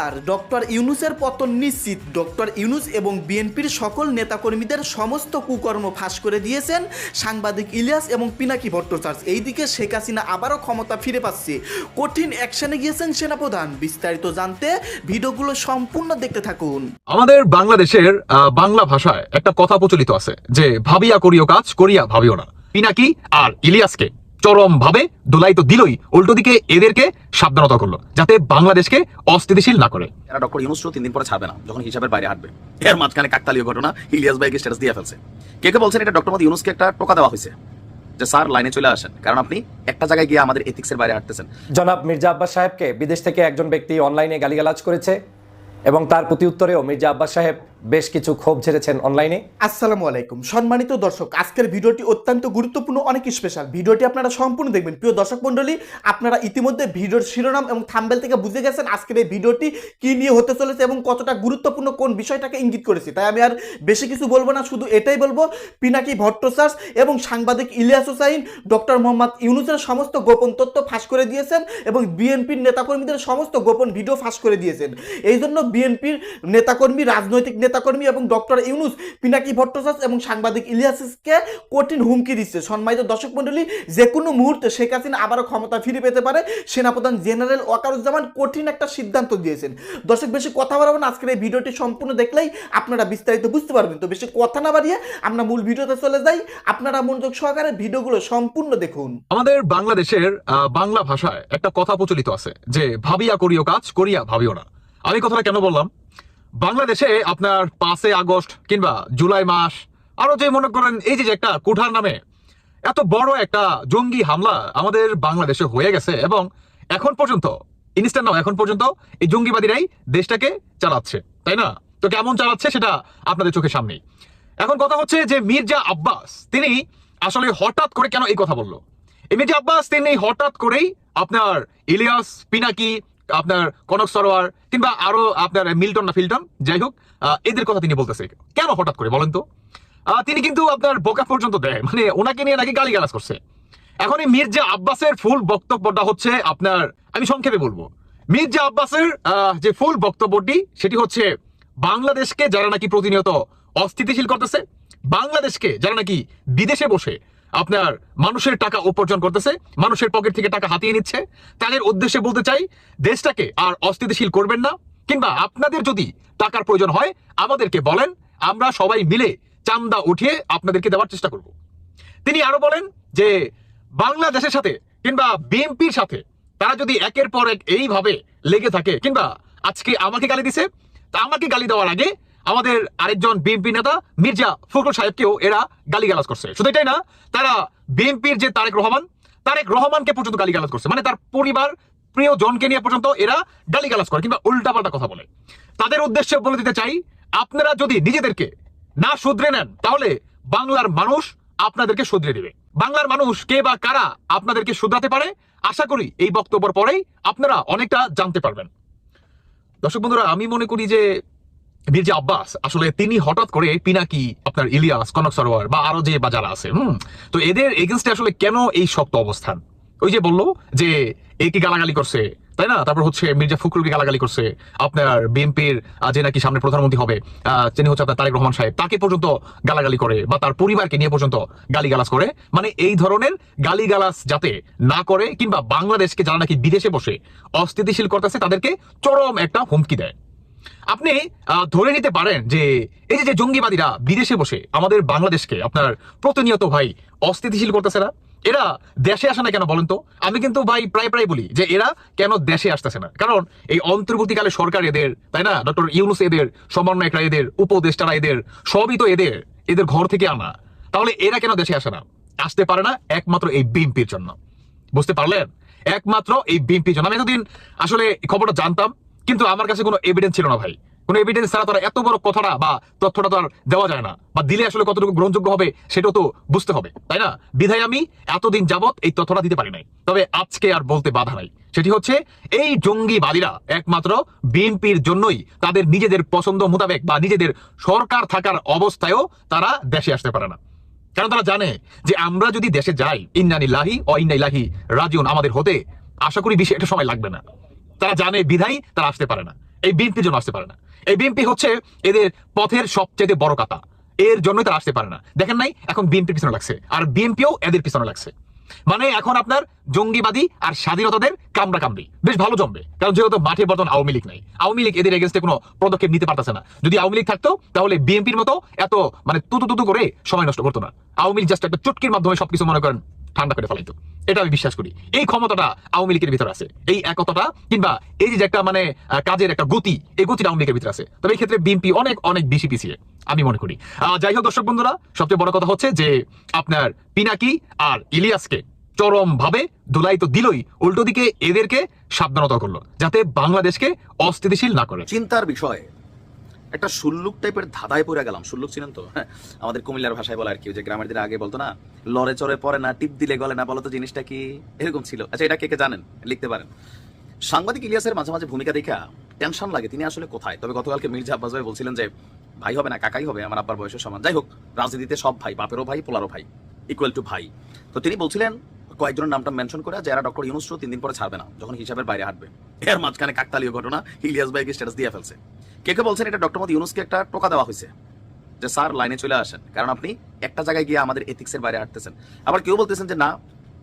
এবার ডক্টর ইউনুসের পতন নিশ্চিত। ডক্টর ইউনুস এবং বিএনপির সকল নেতাকর্মীদের সমস্ত কুকর্ম ফাঁস করে দিয়েছেন সাংবাদিক ইলিয়াস এবং পিনাকি ভট্টাচার্য। এইদিকে শেখ হাসিনা আবারও ক্ষমতা ফিরে পাচ্ছে। কঠিন অ্যাকশনে গিয়েছেন সেনাপ্রধান। বিস্তারিত জানতে ভিডিওগুলো সম্পূর্ণ দেখতে থাকুন। আমাদের বাংলাদেশের বাংলা ভাষায় একটা কথা প্রচলিত আছে যে, ভাবিয়া করিও কাজ, করিয়া ভাবিও না। পিনাকি আর ইলিয়াসকে। চরম ভাবে দোলাই তো দিলই উল্টো দিকে এদেরকে সাবধানতা করল যাতে বাংলাদেশকে অস্থিতিশীল না করে। এরা ডক্টর ইউনুসও তিন দিন পরে ছাড়বে না যখন হিসাবের বাইরে হাঁটবে। এর মাঝখানে কাকতালীয় ঘটনা ইলিয়াস ভাইকে স্ট্যাটাস দিয়ে ফেলছে। কে কে বলছেন এটা ডক্টর মোদী ইউনুসকে একটা টোকা দেওয়া হয়েছে? যে স্যার লাইনে চলে আসেন। কারণ আপনি একটা জায়গায় গিয়ে আমাদের এথিক্সের বাইরে হাঁটতেছেন। জনাব মির্জা আব্বাস সাহেবকে বিদেশ থেকে একজন ব্যক্তি অনলাইনে গালিগালাজ করেছে এবং তার প্রতি উত্তরেও মির্জা আব্বাস সাহেব বেশ কিছু ক্ষোভ ঝেড়েছেন অনলাইনে আসসালামু আলাইকুম। সম্মানিত দর্শক, আজকের ভিডিওটি অত্যন্ত গুরুত্বপূর্ণ, অনেক স্পেশাল ভিডিওটি আপনারা সম্পূর্ণ দেখবেন। প্রিয় দর্শক মণ্ডলী, আপনারা ইতিমধ্যে ভিডিওর শিরোনাম এবং থাম্বেল থেকে বুঝে গেছেন আজকের এই ভিডিওটি কি নিয়ে হতে চলেছে এবং কতটা গুরুত্বপূর্ণ কোন বিষয়টাকে ইঙ্গিত করেছি। তাই আমি আর বেশি কিছু বলব না, শুধু এটাই বলব, পিনাকি ভট্টাচার্য এবং সাংবাদিক ইলিয়াস হোসাইন, ডক্টর মোহাম্মদ ইউনুসের সমস্ত গোপন তথ্য ফাঁস করে দিয়েছেন এবং বিএনপির নেতাকর্মীদের সমস্ত গোপন ভিডিও ফাঁস করে দিয়েছেন। এই জন্য বিএনপির নেতাকর্মী, রাজনৈতিক নেতাকর্মী এবং ডক্টর ইউনুস, পিনাকি ভট্টাচার্য এবং সাংবাদিক ইলিয়াসকে কঠিন হুমকি দিচ্ছে। সম্মানিত দর্শক মণ্ডলী যে কোনো মুহূর্তে শেখ হাসিনা আবারও ক্ষমতা ফিরে পেতে পারে, সেনাপ্রধান জেনারেল ওয়াকারুজ্জামান কঠিন একটা সিদ্ধান্ত দিয়েছেন। দর্শক, বেশি কথা বাড়াবো না, আজকের এই ভিডিওটি সম্পূর্ণ দেখলেই আপনারা বিস্তারিত বুঝতে পারবেন। তো বেশি কথা না বাড়িয়ে আমরা মূল ভিডিওতে চলে যাই। আপনারা মনোযোগ সহকারে ভিডিওগুলো সম্পূর্ণ দেখুন। আমাদের বাংলাদেশের বাংলা ভাষায় একটা কথা প্রচলিত আছে যে, ভাবিয়া করিও কাজ, করিয়া ভাবিও না। আমি কথাটা কেন বললাম? বাংলাদেশে আপনার পাঁচে আগস্ট কিংবা জুলাই মাস আরও যে মনে করেন এই যে একটা কুঠার নামে এত বড় একটা জঙ্গি হামলা আমাদের বাংলাদেশে হয়ে গেছে এবং এখন পর্যন্ত ইনস্ট্যান্ট নাও এখন পর্যন্ত এই জঙ্গিবাদীরাই দেশটাকে চালাচ্ছে, তাই না? তো কেমন চালাচ্ছে সেটা আপনাদের চোখের সামনেই। এখন কথা হচ্ছে যে মির্জা আব্বাস, তিনি আসলে হঠাৎ করে কেন এই কথা বলল? এই মির্জা আব্বাস, তিনি হঠাৎ করেই আপনার ইলিয়াস পিনাকি আপনার কনক সরোয়ার কিংবা আরও আপনার মিল্টন না ফিল্টন, যাই হোক এদের কথা তিনি বলতেছে। কেন হঠাৎ করে বলেন তো? তিনি কিন্তু আপনার বোকা পর্যন্ত দেয়। মানে ওনাকে নিয়ে নাকি গালি করছে। এখন এই মির্জা আব্বাসের ফুল বক্তব্যটা হচ্ছে আপনার, আমি সংক্ষেপে বলব। মির্জা আব্বাসের যে ফুল বক্তব্যটি, সেটি হচ্ছে বাংলাদেশকে যারা নাকি প্রতিনিয়ত অস্থিতিশীল করতেছে, বাংলাদেশকে যারা নাকি বিদেশে বসে আপনার মানুষের টাকা উপার্জন করতেছে, মানুষের পকেট থেকে টাকা হাতিয়ে নিচ্ছে। তাদের উদ্দেশ্যে বলতে চাই, দেশটাকে আর অস্থিতিশীল করবেন না, কিংবা আপনাদের যদি টাকার প্রয়োজন হয়, আমাদেরকে বলেন, আমরা সবাই মিলে চান্দা উঠিয়ে আপনাদেরকে দেওয়ার চেষ্টা করব। তিনি আরও বলেন যে, বাংলাদেশের সাথে কিংবা বিএনপির সাথে, তারা যদি একের পর এক এইভাবে লেগে থাকে, কিংবা আজকে আমাকে গালি দিছে, তা আমাকে গালি দেওয়ার আগে আমাদের আরেকজন বিএনপি নেতা মির্জা ফখরুল সাহেবকেও এরা গালিগালাজ করছে। শুধু এটাই না, তারা বিএনপির যে তারেক রহমান, তারেক রহমানকে পর্যন্ত গালিগালাজ করছে। মানে তার পরিবার প্রিয় জনকে নিয়ে পর্যন্ত এরা গালিগালাজ করে, কিংবা উল্টাপাল্টা কথা বলে। তাদের উদ্দেশ্যে বলে দিতে চাই, আপনারা যদি নিজেদেরকে না শুধরে নেন, তাহলে বাংলার মানুষ আপনাদেরকে শুধরে দিবে। বাংলার মানুষ কে বা কারা আপনাদেরকে শুধরাতে পারে, আশা করি এই বক্তব্যের পরেই আপনারা অনেকটা জানতে পারবেন। দর্শক বন্ধুরা, আমি মনে করি যে মির্জা আব্বাস আসলে তিনি হঠাৎ করে পিনাকি আপনার ইলিয়াস কনক সরোয়ার বা আরও যে বাজার আছে হুম? তো এদের এগেনস্টে আসলে কেন এই শক্ত অবস্থান? ওই যে বলল যে একে গালাগালি করছে তাই না? তারপর হচ্ছে মির্জা ফখরুলকে গালাগালি করছে আপনার বিএনপির যে নাকি সামনে প্রধানমন্ত্রী হবে আহ, তিনি হচ্ছে আপনার তারেক রহমান সাহেব তাকে পর্যন্ত গালাগালি করে বা তার পরিবারকে নিয়ে পর্যন্ত গালিগালাজ করে। মানে এই ধরনের গালিগালাজ যাতে না করে কিংবা বাংলাদেশকে যারা নাকি বিদেশে বসে অস্থিতিশীল করতেছে তাদেরকে চরম একটা হুমকি দেয়। আপনি ধরে নিতে পারেন যে এই যে জঙ্গিবাদীরা বিদেশে বসে আমাদের বাংলাদেশকে আপনার প্রতিনিয়ত ভাই অস্থিতিশীল করতেছে না? এরা দেশে আসে না কেন বলেন তো? আমি কিন্তু ভাই প্রায় প্রায় বলি যে এরা কেন দেশে আসতেছে না? কারণ এই অন্তর্বর্তীকালে সরকার এদের, তাই না? ডক্টর ইউনুস এদের, সমন্বয়করা এদের, উপদেষ্টারা এদের, সবই তো এদের এদের ঘর থেকে আনা। তাহলে এরা কেন দেশে আসে না? আসতে পারে না একমাত্র এই বিএনপির জন্য। বুঝতে পারলেন? একমাত্র এই বিএনপির জন্য। আমি এতদিন আসলে খবরটা জানতাম কিন্তু আমার কাছে কোনো এভিডেন্স ছিল না ভাই। কোনো এভিডেন্স ছাড়া তো আর এত বড় কথাটা বা তথ্যটা তো আর দেওয়া যায় না। বা দিলে আসলে কতটুকু গ্রহণযোগ্য হবে সেটাও তো বুঝতে হবে, তাই না? বিধায় আমি এতদিন যাবত এই তথ্যটা দিতে পারি নাই। তবে আজকে আর বলতে বাধা নাই। সেটি হচ্ছে, এই জঙ্গিবাদীরা একমাত্র বিএনপির জন্যই তাদের নিজেদের পছন্দ মোতাবেক বা নিজেদের সরকার থাকার অবস্থায়ও তারা দেশে আসতে পারে না। কারণ তারা জানে যে আমরা যদি দেশে যাই, ইন্নানিল্লাহি ও ইন্নাইলাহি রাজিউন আমাদের হতে, আশা করি বেশি একটা সময় লাগবে না। তারা জানে বিধাই তারা আসতে পারে না। এই বিএনপির জন্য আসতে পারে না। এই বিএনপি হচ্ছে এদের পথের সবচেয়ে বড় কাতা এর জন্যই তারা আসতে পারে না। দেখেন নাই, এখন বিএনপির পিছনে লাগছে। আর বিএনপিও এদের পিছনে লাগছে। মানে এখন আপনার জঙ্গিবাদী আর স্বাধীনতাদের কামড়া কামড়ি। বেশ ভালো জমবে। কারণ যেহেতু মাঠে বর্তমান আওয়ামী লীগ নাই। আওয়ামী লীগ এদের এগেনস্টে কোনো পদক্ষেপ নিতে পারতেছে না। যদি আওয়ামী লীগ থাকতো, তাহলে বিএনপির মতো এত মানে তুতু তুতু করে সময় নষ্ট করতো না। আওয়ামী লীগ জাস্ট একটা চুটকির মাধ্যমে সবকিছু মনে করেন ঠান্ডা করে ফেলাইতো। এটা আমি বিশ্বাস করি। এই ক্ষমতাটা আওয়ামী লীগের ভিতরে আছে। এই একতাটা কিংবা এই যে একটা মানে কাজের একটা গতি, এই গতিটা আওয়ামী লীগের ভিতরে আছে। তবে এই ক্ষেত্রে বিএনপি অনেক অনেক বেশি পিছিয়ে, আমি মনে করি। যাই হোক দর্শক বন্ধুরা, সবচেয়ে বড় কথা হচ্ছে যে আপনার পিনাকি আর ইলিয়াসকে চরম ভাবে ধুলাই তো দিলই, উল্টো দিকে এদেরকে সাবধানতা করল, যাতে বাংলাদেশকে অস্থিতিশীল না করে। চিন্তার বিষয় একটা সুল্লুক টাইপের ধাঁধায় পড়ে গেলাম। সুল্লুক ছিলেন তো? হ্যাঁ, আমাদের কুমিল্লার ভাষায় বলা আর কি যে গ্রামের দিনে আগে বলতো না লড়ে চড়ে পড়ে না টিপ দিলে গলে না বলতো জিনিসটা কি? এরকম ছিল। আচ্ছা এটা কে কে জানেন? লিখতে পারেন। সাংবাদিক ইলিয়াসের মাঝে মাঝে ভূমিকা দেখা টেনশন লাগে তিনি আসলে কোথায়? তবে গতকালকে মির্জা আব্বাস ভাই বলছিলেন যে ভাই হবে না কাকাই হবে আমার আব্বার বয়সের সমান। যাই হোক রাজনীতিতে সব ভাই বাপেরও ভাই পোলারও ভাই ইকুয়াল টু ভাই। তো তিনি বলছিলেন কয়েকজনের নামটা মেনশন করে যারা ডক্টর ইউনুসও তিন দিন পরে ছাড়বে না, যখন হিসাবের বাইরে হাঁটবে। এর মাঝখানে কাকতালীয় ঘটনা, ইলিয়াস ভাইকে স্ট্যাটাস দিয়ে ফেলছে। কে কে বলছেন এটা ডক্টর মোদী ইউনুসকে একটা টোকা দেওয়া হয়েছে? যে স্যার লাইনে চলে আসেন। কারণ আপনি একটা জায়গায় গিয়ে আমাদের এথিক্সের বাইরে হাঁটতেছেন। আবার কেউ বলতেছেন যে না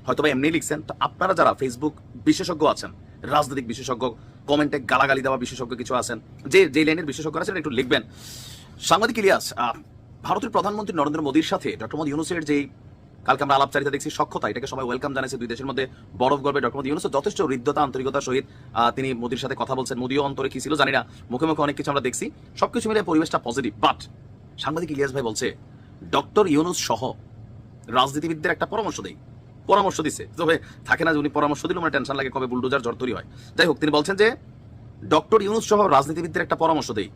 হয়তো বা এমনি লিখছেন, তো আপনারা যারা ফেসবুক বিশেষজ্ঞ আছেন, রাজনৈতিক বিশেষজ্ঞ কমেন্টে গালাগালি দেওয়া বিশেষজ্ঞ কিছু আছেন, যে যে লাইনের বিশেষজ্ঞ আছেন একটু লিখবেন। সাংবাদিক ইলিয়াস ভারতের প্রধানমন্ত্রী নরেন্দ্র মোদীর সাথে ডক্টর মোদী ইউনুসের যে কালকে আমরা আলাপচারিতা দেখছি সক্ষতা এটাকে সবাই ওয়েলকাম জানাইছে দুই দেশের মধ্যে। বরফ গর্বে ডক্টর মোদী ইউনুস যথেষ্ট হৃদ্যতা আন্তরিকতার সহিত তিনি মোদীর সাথে কথা বলছেন। মোদীও অন্তরে কি ছিল জানি না, মুখে মুখে অনেক কিছু আমরা দেখছি। সবকিছু মিলে পরিবেশটা পজিটিভ বাট সাংবাদিক ইলিয়াস ভাই বলছে, ডক্টর ইউনুস সহ রাজনীতিবিদদের একটা পরামর্শ দেই। পরামর্শ দিছে। তবে থাকে না যে উনি পরামর্শ দিল মানে টেনশন লাগে কবে বুলডোজার জ্বর তৈরি হয়। যাই হোক, তিনি বলছেন যে, ডক্টর ইউনুস সহ রাজনীতিবিদদের একটা পরামর্শ দেই।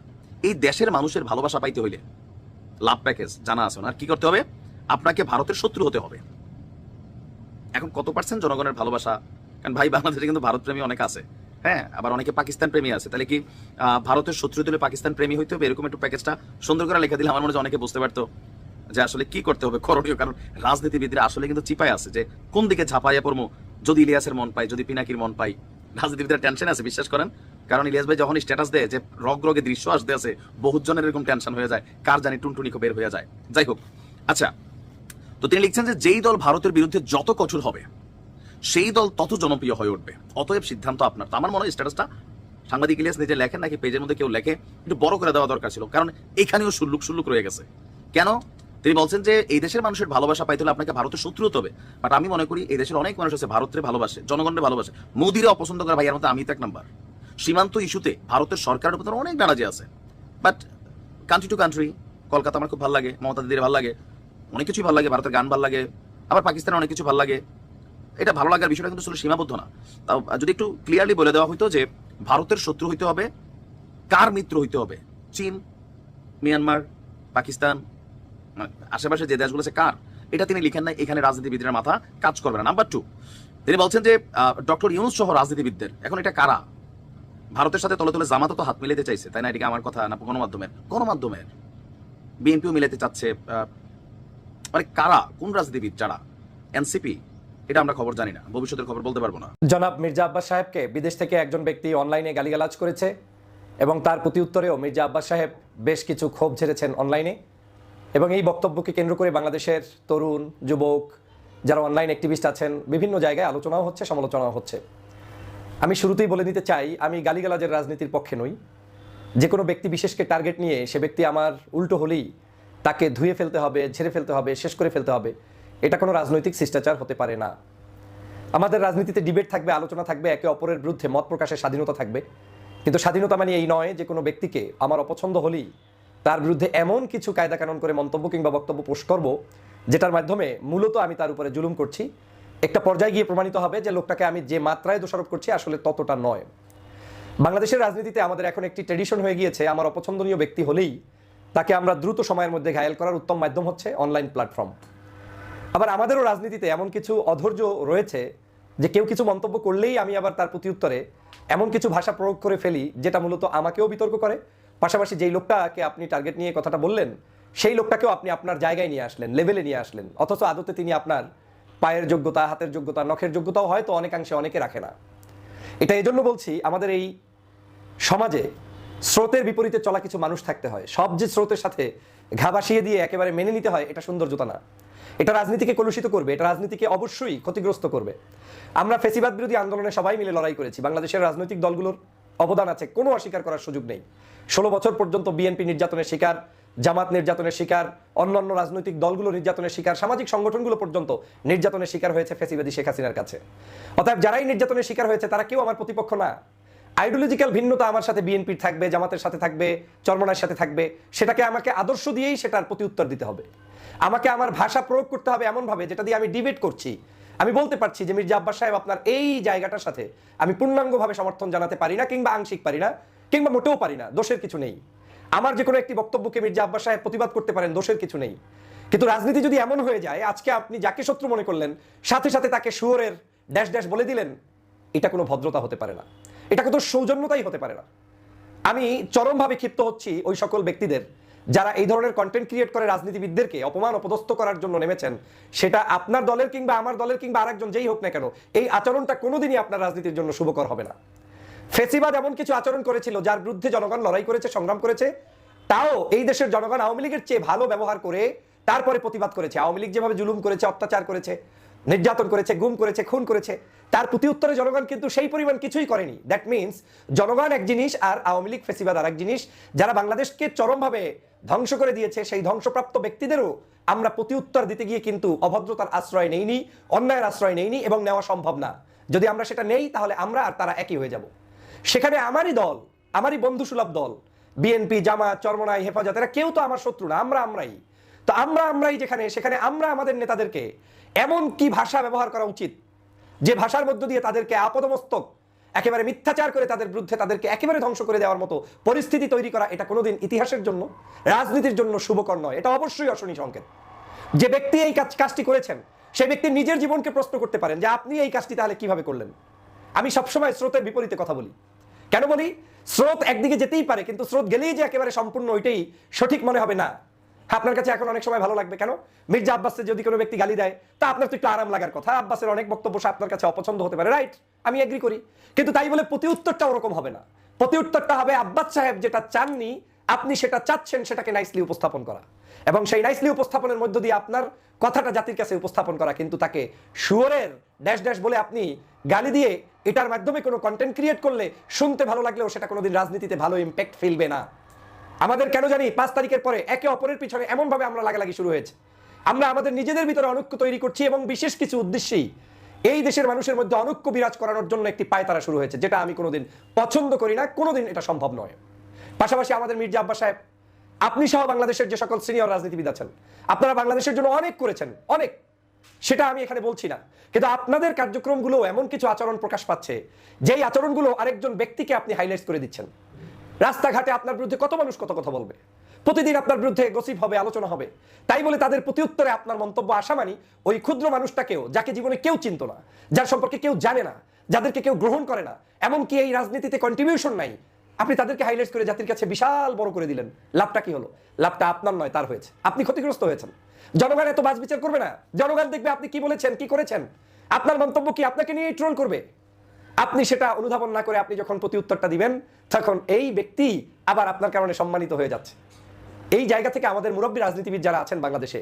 এই দেশের মানুষের ভালোবাসা পাইতে হইলে লাভ প্যাকেজ জানা আছে। আর কি করতে হবে? আপনাকে ভারতের শত্রু হতে হবে। এখন কত পার্সেন্ট জনগণের ভালোবাসা? কারণ ভাই, বাংলাদেশে কিন্তু ভারত প্রেমী অনেক আছে। হ্যাঁ আবার অনেকে পাকিস্তান প্রেমী আছে। তাহলে কি ভারতের শত্রু হলে পাকিস্তান প্রেমী হইতে হবে? এরকম একটু প্যাকেজটা সুন্দর করে লেখা দিলে আমার মনে হয় অনেকে বুঝতে পারতো যে আসলে কি করতে হবে করণীয়। কারণ রাজনীতিবিদরা আসলে কিন্তু চিপায় আছে যে কোন দিকে ঝাঁপাইয়া পড়ব যদি ইলিয়াসের মন পাই, যদি পিনাকির মন পাই। রাজনীতিবিদরা টেনশন আছে, বিশ্বাস করেন? কারণ ইলিয়াস ভাই যখন স্ট্যাটাস দেয় যে রগ রগে দৃশ্য আসতে আছে, বহুত জনের এরকম টেনশন হয়ে যায়। কার জানি টুনটুনি বের হয়ে যায়। যাই হোক আচ্ছা তো তিনি লিখছেন যে যেই দল ভারতের বিরুদ্ধে যত কঠোর হবে, সেই দল তত জনপ্রিয় হয়ে উঠবে। অতএব সিদ্ধান্ত আপনার। তো আমার মনে হয় স্ট্যাটাসটা সাংবাদিক ইলিয়াস নিজে লেখেন নাকি পেজের মধ্যে কেউ লেখে, একটু বড় করে দেওয়া দরকার ছিল। কারণ এখানেও সুল্লুক সুল্লুক রয়ে গেছে। কেন? তিনি বলছেন যে এই দেশের মানুষের ভালোবাসা পাইতে হলে আপনাকে ভারতের শত্রু হতে হবে। বাট আমি মনে করি এই দেশের অনেক মানুষ আছে ভারতের ভালোবাসে, জনগণের ভালোবাসে। মোদিরে অপছন্দ করে ভাইয়ের মতো আমি তো এক নাম্বার। সীমান্ত ইস্যুতে ভারতের সরকারের ভিতরে অনেক নারাজি আছে। But country to country Kolkata আমার খুব ভালো লাগে, মমতা দিদির ভালো লাগে। অনেক কিছুই ভালো লাগে, ভারতের গান ভালো লাগে, আবার পাকিস্তানের অনেক কিছু ভালো লাগে। এটা ভালো লাগার বিষয়টা কিন্তু আসলে সীমাবদ্ধ না। তাও যদি একটু ক্লিয়ারলি বলে দেওয়া হইতো যে ভারতের শত্রু হইতে হবে, কার মিত্র হইতে হবে? চীন, মিয়ানমার, পাকিস্তান মানে আশেপাশে যে দেশগুলো আছে, কার? এটা তিনি লিখেন নাই, এখানে রাজনীতিবিদদের মাথা কাজ করবে না। নাম্বার টু তিনি বলছেন যে ডক্টর ইউনুস সহ রাজনীতিবিদদের, এখন এটা কারা? ভারতের সাথে তলে তলে জামাতও তো হাত মিলাতে চাইছে, তাই না? এদিকে আমার কথা না, গণমাধ্যমের। গণমাধ্যমের। বিএনপিও মিলাতে চাচ্ছে মানে কারা? কোন রাজনীতিবিদ? যারা? এনসিপি? এটা আমরা খবর জানি না। ভবিষ্যতের খবর বলতে পারব না। জনাব মির্জা আব্বাস সাহেবকে বিদেশ থেকে একজন ব্যক্তি অনলাইনে গালিগালাজ করেছে এবং তার প্রতি উত্তরেও মির্জা আব্বাস সাহেব বেশ কিছু ক্ষোভ ঝেড়েছেন অনলাইনে এবং এই বক্তব্যকে কেন্দ্র করে বাংলাদেশের তরুণ, যুবক যারা অনলাইন অ্যাক্টিভিস্ট আছেন, বিভিন্ন জায়গায় আলোচনাও হচ্ছে, সমালোচনাও হচ্ছে। আমি শুরুতেই বলে দিতে চাই, আমি গালিগালাজের রাজনীতির পক্ষে নই। যে কোনো ব্যক্তি বিশেষকে টার্গেট নিয়ে সে ব্যক্তি আমার উল্টো হলেই তাকে ধুয়ে ফেলতে হবে, ঝেড়ে ফেলতে হবে, শেষ করে ফেলতে হবে। এটা কোনো রাজনৈতিক শিষ্টাচার হতে পারে না। আমাদের রাজনীতিতে ডিবেট থাকবে, আলোচনা থাকবে, একে অপরের বিরুদ্ধে মত প্রকাশের স্বাধীনতা থাকবে। কিন্তু স্বাধীনতা মানে এই নয় যে কোনো ব্যক্তিকে আমার অপছন্দ হলেই তার বিরুদ্ধে এমন কিছু কায়দা কানুন করে মন্তব্য কিংবা বক্তব্য পোস্ট করব, যেটার মাধ্যমে মূলত আমি তার উপরে জুলুম করছি। একটা পর্যায়ে গিয়ে প্রমাণিত হবে যে লোকটাকে আমি যে মাত্রায় দোষারোপ করছি আসলে ততটা নয়। বাংলাদেশের রাজনীতিতে আমাদের এখন একটি ট্রেডিশন হয়ে গিয়েছে, আমার অপছন্দনীয় ব্যক্তি হলেই তাকে আমরা দ্রুত সময়ের মধ্যে ঘায়েল করার উত্তম মাধ্যম হচ্ছে অনলাইন প্ল্যাটফর্ম। আবার আমাদেরও রাজনীতিতে এমন কিছু অধৈর্য রয়েছে যে কেউ কিছু মন্তব্য করলেই আমি আবার তার প্রতি উত্তরে এমন কিছু ভাষা প্রয়োগ করে ফেলি যেটা মূলত আমাকেও বিতর্ক করে। পাশাপাশি যেই লোকটাকে আপনি টার্গেট নিয়ে কথাটা বললেন, সেই লোকটাকেও আপনি আপনার জায়গায় নিয়ে আসলেন লেভেলে নিয়ে আসলেন। অথচ আদতে তিনি আপনার পায়ের যোগ্যতা, হাতের যোগ্যতা, নখের যোগ্যতাও হয়তো অনেকাংশে অনেকে রাখে না। এটা এই জন্য বলছি, আমাদের এই সমাজে স্রোতের বিপরীতে চলা কিছু মানুষ থাকতে হয়। সব যে স্রোতের সাথে ঘা ভাসিয়ে দিয়ে একেবারে মেনে নিতে হয়, এটা সৌন্দর্যতা না। এটা রাজনীতিকে কলুষিত করবে, এটা রাজনীতিকে অবশ্যই ক্ষতিগ্রস্ত করবে। আমরা ফেসিবাদ বিরোধী আন্দোলনে সবাই মিলে লড়াই করেছি। বাংলাদেশের রাজনৈতিক দলগুলোর অবদান আছে, কোনো অস্বীকার করার সুযোগ নেই। ষোলো বছর পর্যন্ত বিএনপি নির্যাতনের শিকার, জামাত নির্যাতনের শিকার, অন্যান্য রাজনৈতিক দলগুলো নির্যাতনের শিকার, সামাজিক সংগঠনগুলো পর্যন্ত নির্যাতনের শিকার হয়েছে ফেসিবাদী শেখ হাসিনার কাছে। অতএব যারাই নির্যাতনের শিকার হয়েছে, তারা কেউ আমার প্রতিপক্ষ না। আইডিওলজিক্যাল ভিন্নতা আমার সাথে বিএনপির থাকবে, জামাতের সাথে থাকবে চরমনার সাথে থাকবে, সেটাকে আমাকে আদর্শ দিয়েই সেটার প্রতি উত্তর দিতে হবে। আমাকে আমার ভাষা প্রয়োগ করতে হবে এমনভাবে যেটা দিয়ে আমি ডিবেট করছি। আমি বলতে পারছি যে মির্জা আব্বাস সাহেব আপনার এই জায়গাটার সাথে আমি পূর্ণাঙ্গভাবে সমর্থন জানাতে পারি না কিংবা আংশিক পারি না, কিংবা মোটেও পারি না, দোষের কিছু নেই। আমার যে কোনো একটি বক্তব্যকে মির্জা আব্বাস সাহেব প্রতিবাদ করতে পারেন, দোষের কিছু নেই। কিন্তু রাজনীতি যদি এমন হয়ে যায়, আজকে আপনি যাকে শত্রু মনে করলেন, সাথে সাথে তাকে শুয়োরের ড্যাশ ড্যাশ বলে দিলেন, এটা কোনো ভদ্রতা হতে পারে না। এটা কোনো সৌজন্যতাই হতে পারে না। আমি চরমভাবে ক্ষিপ্ত হচ্ছি ওই সকল ব্যক্তিদের যারা এই ধরনের কন্টেন্ট ক্রিয়েট করে রাজনীতিবিদদেরকে অপমান, অপদস্থ করার জন্য নেমেছেন। সেটা আপনার দলের কিংবা আমার দলের কিংবা আরেকজন, যেই হোক না কেন, এই আচরণটা কোনোদিনই আপনার রাজনীতির জন্য শুভকর হবে না। ফেসিবাদ এমন কিছু আচরণ করেছিল যার বিরুদ্ধে জনগণ লড়াই করেছে, সংগ্রাম করেছে। তাও এই দেশের জনগণ আওয়ামী লীগের চেয়ে ভালো ব্যবহার করে তারপরে প্রতিবাদ করেছে। আওয়ামী লীগ যেভাবে জুলুম করেছে, অত্যাচার করেছে নির্যাতন করেছে, গুম করেছে, খুন করেছে। তার প্রতি উত্তরে জনগণ কিন্তু সেই পরিমাণ কিছুই করেনি। দ্যাট মিনস জনগণ এক জিনিস আর আওয়ামী লীগ ফেসিবাদ আর এক জিনিস, যারা বাংলাদেশকে চরমভাবে ধ্বংস করে দিয়েছে, সেই ধ্বংসপ্রাপ্ত ব্যক্তিদেরও আমরা প্রতি উত্তর দিতে গিয়ে কিন্তু অভদ্রতার আশ্রয় নেইনি, অন্যায়ের আশ্রয় নেইনি এবং নেওয়া সম্ভব না। যদি আমরা সেটা নেই, তাহলে আমরা আর তারা একই হয়ে যাব। সেখানে আমারই দল, আমারই বন্ধু সুলভ দল, বিএনপি জামাত চরমনাই, হেফাজত, এরা কেউ তো আমার শত্রু না, আমরা আমরাই। তো আমরা আমরাই যেখানে, সেখানে আমরা আমাদের নেতাদেরকে এমন কি ভাষা ব্যবহার করা উচিত? যে ভাষার মধ্য দিয়ে তাদেরকে আপদমস্তক, একেবারে মিথ্যাচার করে তাদের বিরুদ্ধে তাদেরকে একেবারে ধ্বংস করে দেওয়ার মতো পরিস্থিতি তৈরি করা এটা কোনোদিন ইতিহাসের জন্য, রাজনীতির জন্য শুভকর নয়। এটা অবশ্যই অশনি সংকেত। যে ব্যক্তি এই কাজ কাজটি করেছেন সেই ব্যক্তি নিজের জীবনকে প্রশ্ন করতে পারেন যে আপনি এই কাজটি তাহলে কীভাবে করলেন? আমি সবসময় স্রোতের বিপরীতে কথা বলি। কেন বলি? স্রোত একদিকে যেতেই পারে, কিন্তু স্রোত গেলেই যে একেবারে সম্পূর্ণ ওইটাই সঠিক মনে হবে না। আপনার কাছে এখন অনেক সময় ভালো লাগবে। কেন? মির্জা আব্বাসের যদি কোনো ব্যক্তি গালি দেয়, তা আপনার তো একটু আরাম লাগার কথা। আব্বাসের অনেক বক্তব্য আপনার কাছে অপছন্দ হতে পারে। রাইট আমি এগ্রি করি। কিন্তু তাই বলে প্রতি উত্তরটা ওরকম হবে না। প্রতি উত্তরটা হবে আব্বাস সাহেব যেটা চাননি, আপনি সেটা চাচ্ছেন, সেটাকে নাইসলি উপস্থাপন করা। এবং সেই নাইসলি উপস্থাপনের মধ্য দিয়ে আপনার কথাটা জাতির কাছে উপস্থাপন করা। কিন্তু তাকে শুয়োরের ড্যাশ ড্যাশ বলে আপনি গালি দিয়ে এটার মাধ্যমে কোনো কন্টেন্ট ক্রিয়েট করলে শুনতে ভালো লাগলেও সেটা কোনোদিন রাজনীতিতে ভালো ইম্প্যাক্ট ফেলবে না। আমাদের কেন জানি পাঁচ তারিখের পরে একে অপরের পিছনে এমনভাবে আমরা লাগালাগি শুরু হয়েছে। আমরা আমাদের নিজেদের ভিতরে অনৈক্য তৈরি করছি এবং বিশেষ কিছু উদ্দেশ্যেই এই দেশের মানুষের মধ্যে অনৈক্য বিরাজ করানোর জন্য একটি পায়তারা শুরু হয়েছে, যেটা আমি কোনোদিন পছন্দ করি না, কোনোদিন এটা সম্ভব নয়। পাশাপাশি আমাদের মির্জা আব্বাস সাহেব, আপনি সহ বাংলাদেশের যে সকল সিনিয়র রাজনীতিবিদ আছেন, আপনারা বাংলাদেশের জন্য অনেক করেছেন, অনেক। সেটা আমি এখানে বলছি না। কিন্তু আপনাদের কার্যক্রমগুলো এমন কিছু আচরণ প্রকাশ পাচ্ছে, যেই আচরণগুলো আরেকজন ব্যক্তিকে আপনি হাইলাইট করে দিচ্ছেন। রাস্তাঘাটে আপনার বিরুদ্ধে কত মানুষ কত কথা বলবে? প্রতিদিন আপনার বিরুদ্ধে গসিপ হবে, আলোচনা হবে। তাই বলে তাদের প্রতি উত্তরে আপনার মন্তব্য আসা মানি, ওই ক্ষুদ্র মানুষটাকেও, যাকে জীবনে কেউ চিনত না, যার সম্পর্কে কেউ জানে না, যাদেরকে কেউ গ্রহণ করে না, এমনকি এই রাজনীতিতে কন্ট্রিবিউশন নাই, আপনি তাদেরকে হাইলাইট করে জাতির কাছে বিশাল বড় করে দিলেন। লাভটা কি হলো? লাভটা আপনার নয়, তার হয়েছে। আপনি ক্ষতিগ্রস্ত হয়েছেন। জনগণ এত বাজ বিচার করবে না। জনগণ দেখবে আপনি কি বলেছেন, কি করেছেন। আপনার মন্তব্য কি আপনাকে নিয়ে ট্রোল করবে? আপনি সেটা অনুধাবন না করে আপনি যখন প্রতি উত্তরটা দিবেন, তখন এই ব্যক্তি আবার আপনার কারণে সম্মানিত হয়ে যাচ্ছে। এই জায়গা থেকে আমাদের মুরব্বী রাজনীতিবিদ যারা আছেন বাংলাদেশে,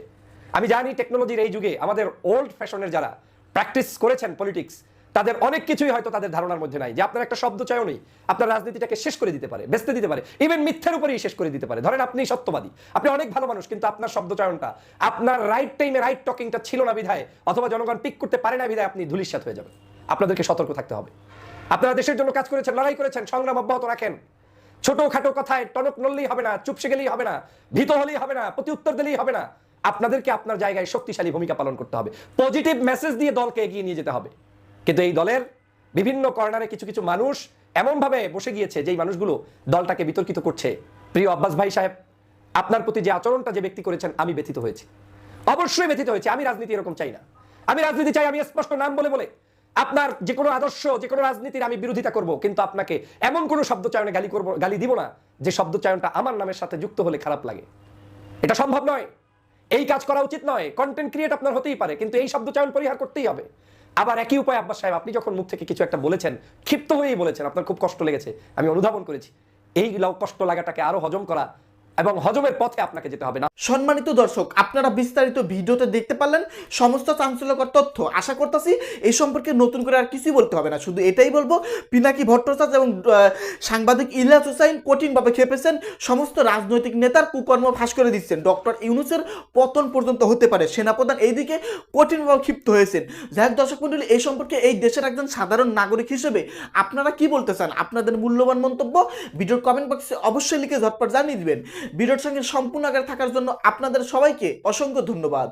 আমি জানি টেকনোলজির এই যুগে আমাদের ওল্ড ফ্যাশনের যারা প্র্যাকটিস করেছেন পলিটিক্স তাদের অনেক কিছুই হয়তো তাদের ধারণার মধ্যে নাই যে আপনার একটা শব্দ চয়নই আপনার রাজনীতিটাকে শেষ করে দিতে পারে, বেচতে দিতে পারে ইভেন মিথ্যার উপরেই শেষ করে দিতে পারে। ধরেন আপনি সত্যবাদী, আপনি অনেক ভালো মানুষ, কিন্তু আপনার শব্দ চয়নটা, আপনার রাইট টাইমে রাইট টকিংটা ছিল না বিধায়, অথবা জনগণ পিক করতে পারে না বিধায় আপনি ধুলিশ্বাত হয়ে যাবেন। আপনাদেরকে সতর্ক থাকতে হবে। আপনারা দেশের জন্য কাজ করেছেন, লড়াই করেছেন, সংগ্রাম অব্যাহত রাখেন। ছোটখাটো কথায় টনক নড়লেই হবে না, চুপসে গেলেই হবে না, ভীত হলেই হবে না প্রতি উত্তর দিলেই হবে না। আপনাদেরকে আপনার জায়গায় শক্তিশালী ভূমিকা পালন করতে হবে। পজিটিভ মেসেজ দিয়ে দলকে এগিয়ে নিয়ে যেতে হবে। কিন্তু এই দলের বিভিন্ন কর্নারে কিছু কিছু মানুষ এমনভাবে বসে গিয়েছে, যেই মানুষগুলো দলটাকে বিতর্কিত করছে। প্রিয় আব্বাস ভাই সাহেব, আপনার প্রতি যে আচরণটা যে ব্যক্তি করেছেন, আমি ব্যথিত হয়েছি। অবশ্যই ব্যথিত হয়েছে, আমি রাজনীতি এরকম চাই না। আমি রাজনীতি চাই, আমি স্পষ্ট নাম বলে বলে। আপনার যে কোনো আদর্শ, যে কোনো রাজনীতির আমি বিরোধিতা করব, কিন্তু আপনাকে এমন কোনো শব্দ চয়নে গালি করব, গালি দিব না, যে শব্দ চয়নটা আমার নামের সাথে যুক্ত হলে খারাপ লাগে। এটা সম্ভব নয়। এই কাজ করা উচিত নয়। কন্টেন্ট ক্রিয়েট আপনার হতেই পারে, কিন্তু এই শব্দ চয়ন পরিহার করতেই হবে। আবার একই উপায় আব্বাস সাহেব, আপনি যখন মুখ থেকে কিছু একটা বলেছেন, ক্ষিপ্ত হয়েই বলেছেন, আপনার খুব কষ্ট লেগেছে, আমি অনুধাবন করেছি। এই কষ্ট লাগাটাকে আরও হজম করা এবং হজমের পথে আপনাকে যেতে হবে না। সম্মানিত দর্শক, আপনারা বিস্তারিত ভিডিওতে দেখতে পারলেন সমস্ত চাঞ্চল্যকর তথ্য। আশা করতেছি এই সম্পর্কে নতুন করে আর কিছুই বলতে হবে না। শুধু এটাই বলব, পিনাকি ভট্টাচার্য এবং সাংবাদিক ইলিয়াস হোসাইন কঠিনভাবে খেপেছেন। সমস্ত রাজনৈতিক নেতার কুকর্ম ফাঁস করে দিচ্ছেন। ডক্টর ইউনুসের পতন পর্যন্ত হতে পারে। সেনাপ্রধান এইদিকে কঠিনভাবে ক্ষিপ্ত হয়েছেন। যাই হোক দর্শক মন্ডলী এই সম্পর্কে এই দেশের একজন সাধারণ নাগরিক হিসেবে আপনারা কি বলতে চান? আপনাদের মূল্যবান মন্তব্য ভিডিওর কমেন্ট বক্সে অবশ্যই লিখে ঝটপট জানিয়ে দিবেন। ভিডিওর সঙ্গে সম্পূর্ণ আগে থাকার জন্য আপনাদের সবাইকে অসংখ্য ধন্যবাদ।